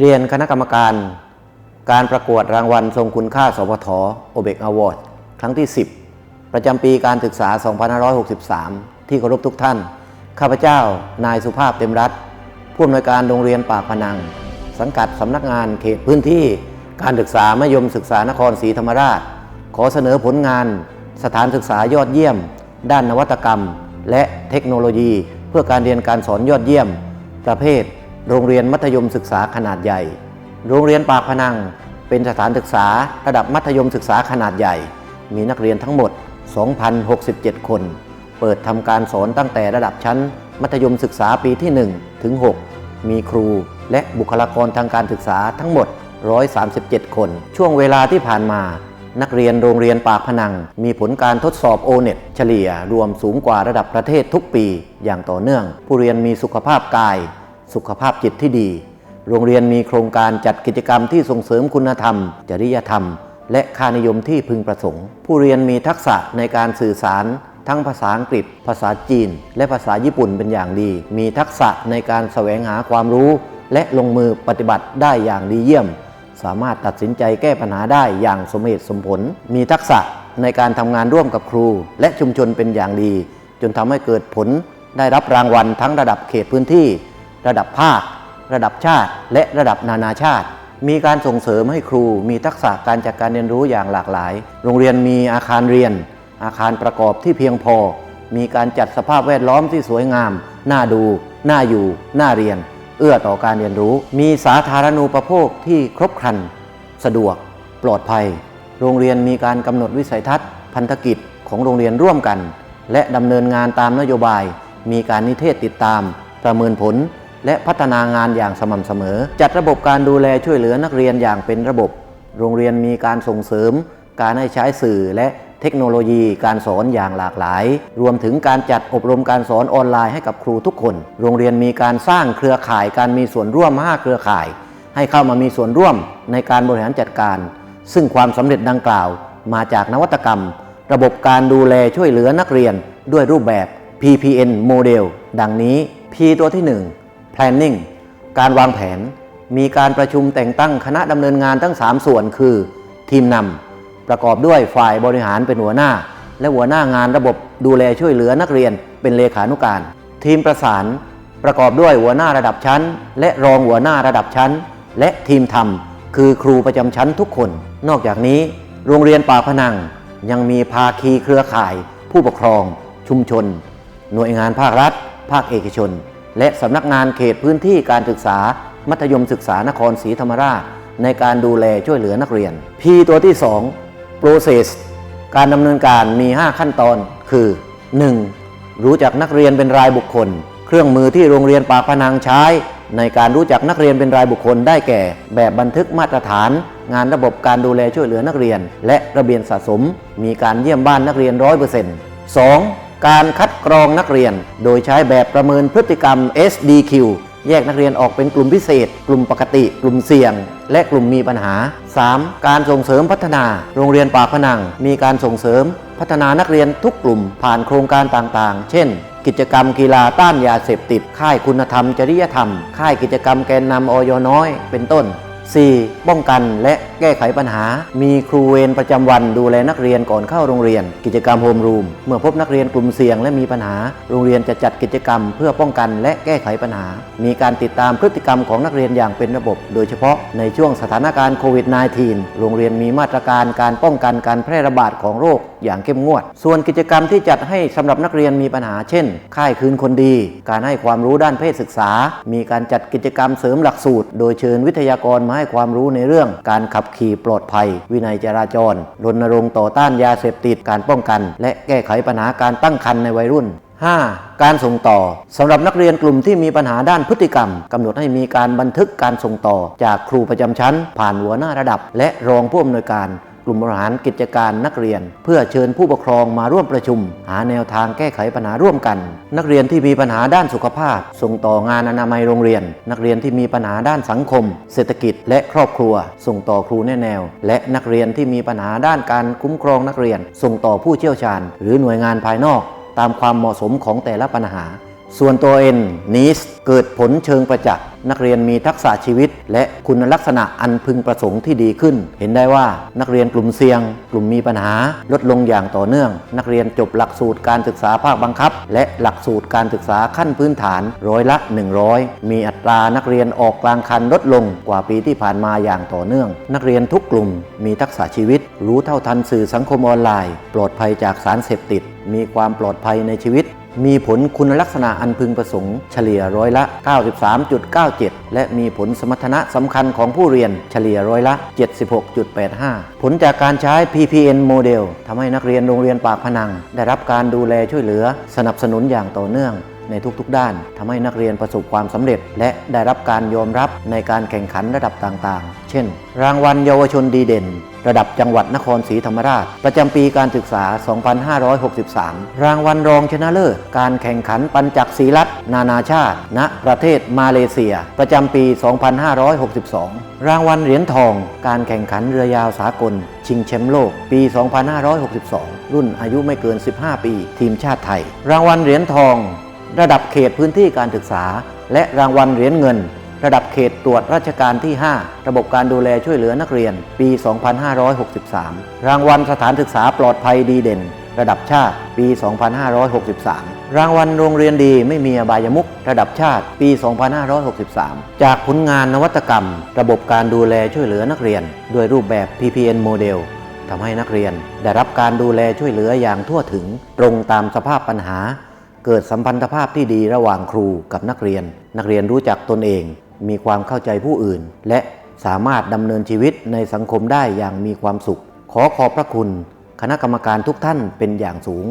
เรียนคณะกรรมการ การประกวดรางวัลทรงคุณค่า สพทโอเบกอวอร์ดครั้งที่ 10 ประจำปีการศึกษา 2563 ที่เคารพทุกท่าน ข้าพเจ้า นายสุภาพเต็มรัตผู้อำนวยการโรงเรียนปากพนัง สังกัดสำนักงานเขตพื้นที่การศึกษา มัธยมศึกษานครศรีธรรมราช ขอเสนอผลงาน สถานศึกษายอดเยี่ยม ด้านนวัตกรรม และเทคโนโลยี เพื่อการเรียนการสอนยอดเยี่ยม ประเภท โรงเรียนมัธยมศึกษาขนาดใหญ่ โรงเรียนปากพนัง เป็นสถานศึกษาระดับมัธยมศึกษาขนาดใหญ่ มีนักเรียนทั้งหมด 2,067 คน เปิดทำการสอนตั้งแต่ระดับชั้น มัธยมศึกษาปีที่ 1 ถึง 6 มีครูและบุคลากรทางการศึกษาทั้งหมด 137 คน ช่วงเวลาที่ผ่านมา นักเรียนโรงเรียนปากพนัง มีผลการทดสอบ o n e t เฉลี่ยรวมสูงกว่าระดับประเทศทุกปีอย่างต่อเนื่อง ผู้เรียนมีสุขภาพกาย สุขภาพจิตที่ดี โรงเรียนมีโครงการจัดกิจกรรมที่ส่งเสริมคุณธรรม จริยธรรม และค่านิยมที่พึงประสงค์ ผู้เรียนมีทักษะในการสื่อสาร ทั้งภาษาอังกฤษ ภาษาจีน และภาษาญี่ปุ่นเป็นอย่างดี มีทักษะในการแสวงหาความรู้ และลงมือปฏิบัติได้อย่างดีเยี่ยม สามารถตัดสินใจแก้ปัญหาได้อย่างสมเหตุสมผล มีทักษะในการทำงานร่วมกับครู และชุมชนเป็นอย่างดี จนทำให้เกิดผลได้รับรางวัลทั้งระดับเขตพื้นที่ ระดับภาค ระดับชาติ และระดับนานาชาติ มีการส่งเสริมให้ครู มีทักษะการจัดการเรียนรู้อย่างหลากหลาย โรงเรียนมีอาคารเรียน อาคารประกอบที่เพียงพอ มีการจัดสภาพแวดล้อมที่สวยงาม น่าดู น่าอยู่ น่าเรียน เอื้อต่อการเรียนรู้ มีสาธารณูปโภคที่ครบครัน สะดวก ปลอดภัย โรงเรียนมีการกำหนดวิสัยทัศน์ พันธกิจของโรงเรียนร่วมกัน และดำเนินงานตามนโยบาย มีการนิเทศติดตาม ประเมินผล และพัฒนางานอย่างสม่ำเสมอ จัดระบบการดูแลช่วยเหลือนักเรียนอย่างเป็นระบบ โรงเรียนมีการส่งเสริม การให้ใช้สื่อและเทคโนโลยีการสอนอย่างหลากหลาย รวมถึงการจัดอบรมการสอนออนไลน์ให้กับครูทุกคน โรงเรียนมีการสร้างเครือข่ายการมีส่วนร่วม 5 เครือข่าย ให้เข้ามามีส่วนร่วมในการบริหารจัดการ ซึ่งความสำเร็จดังกล่าว มาจากนวัตกรรม ระบบการดูแลช่วยเหลือนักเรียน ด้วยรูปแบบ PPN โมเดลดังนี้ P ตัวที่ 1 planning การวางแผน มีการประชุมแต่งตั้งคณะดำเนินงานทั้ง 3 ส่วนคือ ทีมนำประกอบด้วยฝ่ายบริหารเป็นหัวหน้า และหัวหน้างานระบบดูแลช่วยเหลือนักเรียนเป็นเลขานุการ ทีมประสาน ประกอบด้วยหัวหน้าระดับชั้น และรองหัวหน้าระดับชั้น และทีมทำคือครูประจำชั้นทุกคน นอกจากนี้ โรงเรียนป่าพนัง ยังมีภาคีเครือข่าย ผู้ปกครอง ชุมชน หน่วยงานภาครัฐ ภาคเอกชน และสำนักงานเขตพื้นที่การศึกษา มัธยมศึกษานครศรีธรรมราช ในการดูแลช่วยเหลือนักเรียน P ตัวที่ 2 process การดำเนินการมี 5 ขั้นตอน คือ 1. รู้จักนักเรียนเป็นรายบุคคล เครื่องมือที่โรงเรียนปากพนังใช้ ในการรู้จักนักเรียนเป็นรายบุคคลได้แก่ แบบบันทึกมาตรฐาน งานระบบการดูแลช่วยเหลือนักเรียน และระเบียนสะสม มีการเยี่ยมบ้านนักเรียน100% 2. การคัดกรองนักเรียน โดยใช้แบบประเมินพฤติกรรม SDQ แยกนักเรียนออกเป็นกลุ่มพิเศษ กลุ่มปกติ กลุ่มเสี่ยง และกลุ่มมีปัญหา 3. การส่งเสริมพัฒนา โรงเรียนปากพนัง มีการส่งเสริม พัฒนานักเรียนทุกกลุ่มผ่านโครงการต่างๆ เช่น กิจกรรมกีฬาต้านยาเสพติด ค่ายคุณธรรมจริยธรรม ค่ายกิจกรรมแกนนำอยน้อย เป็นต้น 4. ป้องกันและแก้ไขปัญหา มีครูเวรประจำวันดูแลนักเรียนก่อนเข้าโรงเรียน กิจกรรมโฮมรูม เมื่อพบนักเรียนกลุ่มเสี่ยงและมีปัญหา โรงเรียนจะจัดกิจกรรมเพื่อป้องกันและแก้ไขปัญหา มีการติดตามพฤติกรรมของนักเรียนอย่างเป็นระบบ โดยเฉพาะในช่วงสถานการณ์โควิด -19 โรงเรียนมีมาตรการการป้องกันการแพร่ระบาดของโรคอย่างเข้มงวด ส่วนกิจกรรมที่จัดให้สำหรับนักเรียนมีปัญหาเช่น ค่ายคืนคนดี การให้ความรู้ด้านเพศศึกษา มีการจัดกิจกรรมเสริมหลักสูตร โดยเชิญวิทยากรมาให้ความรู้ในเรื่อง การขับขี่ปลอดภัย วินัยจราจรรณรงค์ต่อต้านยาเสพติดการป้องกัน และแก้ไขปัญหาการตั้งครรภ์ในวัยรุ่น 5. การส่งต่อสำหรับนักเรียนกลุ่มที่มีปัญหาด้านพฤติกรรมกำหนดให้มีการบันทึกการส่งต่อ จากครูประจำชั้น ผ่านหัวหน้าระดับ และรองผู้อำนวยการ กลุ่มบริหารกิจการนักเรียน เพื่อเชิญผู้ปกครองมาร่วมประชุม หาแนวทางแก้ไขปัญหาร่วมกัน นักเรียนที่มีปัญหาด้านสุขภาพ ส่งต่องานอนามัยโรงเรียน นักเรียนที่มีปัญหาด้านสังคม เศรษฐกิจ และครอบครัว ส่งต่อครูแนแนว และนักเรียนที่มีปัญหาด้านการคุ้มครองนักเรียน ส่งต่อผู้เชี่ยวชาญ หรือหน่วยงานภายนอก ตามความเหมาะสมของแต่ละปัญหา ส่วนตัว N NEES เกิดผลเชิงประจักษ์นักเรียนมีทักษะชีวิต และคุณลักษณะอันพึงประสงค์ที่ดีขึ้น เห็นได้ว่านักเรียนกลุ่มเสี่ยง กลุ่มมีปัญหา ลดลงอย่างต่อเนื่อง นักเรียนจบหลักสูตรการศึกษาภาคบังคับ และหลักสูตรการศึกษาขั้นพื้นฐานร้อยละ 100 มีอัตรานักเรียนออกกลางคันลดลงกว่าปีที่ผ่านมาอย่างต่อเนื่อง นักเรียนทุกกลุ่ม มีทักษะชีวิต รู้เท่าทันสื่อสังคมออนไลน์ ปลอดภัยจากสารเสพติด มีความปลอดภัยในชีวิต มีผลคุณลักษณะอันพึงประสงค์ เฉลี่ยร้อยละ 93.97 และมีผลสมรรถนะสำคัญของผู้เรียนเฉลี่ยร้อยละ 76.85 ผลจากการใช้ PPN โมเดลทำให้นักเรียนโรงเรียนปากพนัง ได้รับการดูแลช่วยเหลือ สนับสนุนอย่างต่อเนื่อง ในทุกๆ ด้านทำให้นักเรียนประสบความสำเร็จ และได้รับการยอมรับในการแข่งขันระดับต่างๆ เช่น รางวัลเยาวชนดีเด่น ระดับจังหวัดนครศรีธรรมราช ประจำปีการศึกษา 2563 รางวัลรองชนะเลิศการแข่งขันปัญจักศีลัตนานาชาติ ณ ประเทศมาเลเซีย ประจำปี 2562 รางวัลเหรียญทอง การแข่งขันเรือยาวสากล ชิงแชมป์โลก ปี 2562 รุ่นอายุไม่เกิน 15 ปี ทีมชาติไทย รางวัลเหรียญทอง ระดับเขตพื้นที่การศึกษา และรางวัลเหรียญเงิน ระดับเขตตรวจราชการที่ 5 ระบบการดูแลช่วยเหลือนักเรียน ปี 2563 รางวัลสถานศึกษาปลอดภัยดีเด่น ระดับชาติ ปี 2563 รางวัลโรงเรียนดีไม่มีอบายมุขระดับชาติ ปี 2563 จากผลงานนวัตกรรม ระบบการดูแลช่วยเหลือนักเรียน ด้วยรูปแบบ PPN โมเดลทำให้นักเรียนได้รับการดูแลช่วยเหลืออย่างทั่วถึง ตรงตามสภาพปัญหา เกิดสัมพันธภาพที่ดีระหว่างครูกับนักเรียน นักเรียนรู้จักตนเอง มีความเข้าใจผู้อื่น และสามารถดำเนินชีวิตในสังคมได้อย่างมีความสุข ขอขอบพระคุณ คณะกรรมการทุกท่านเป็นอย่างสูง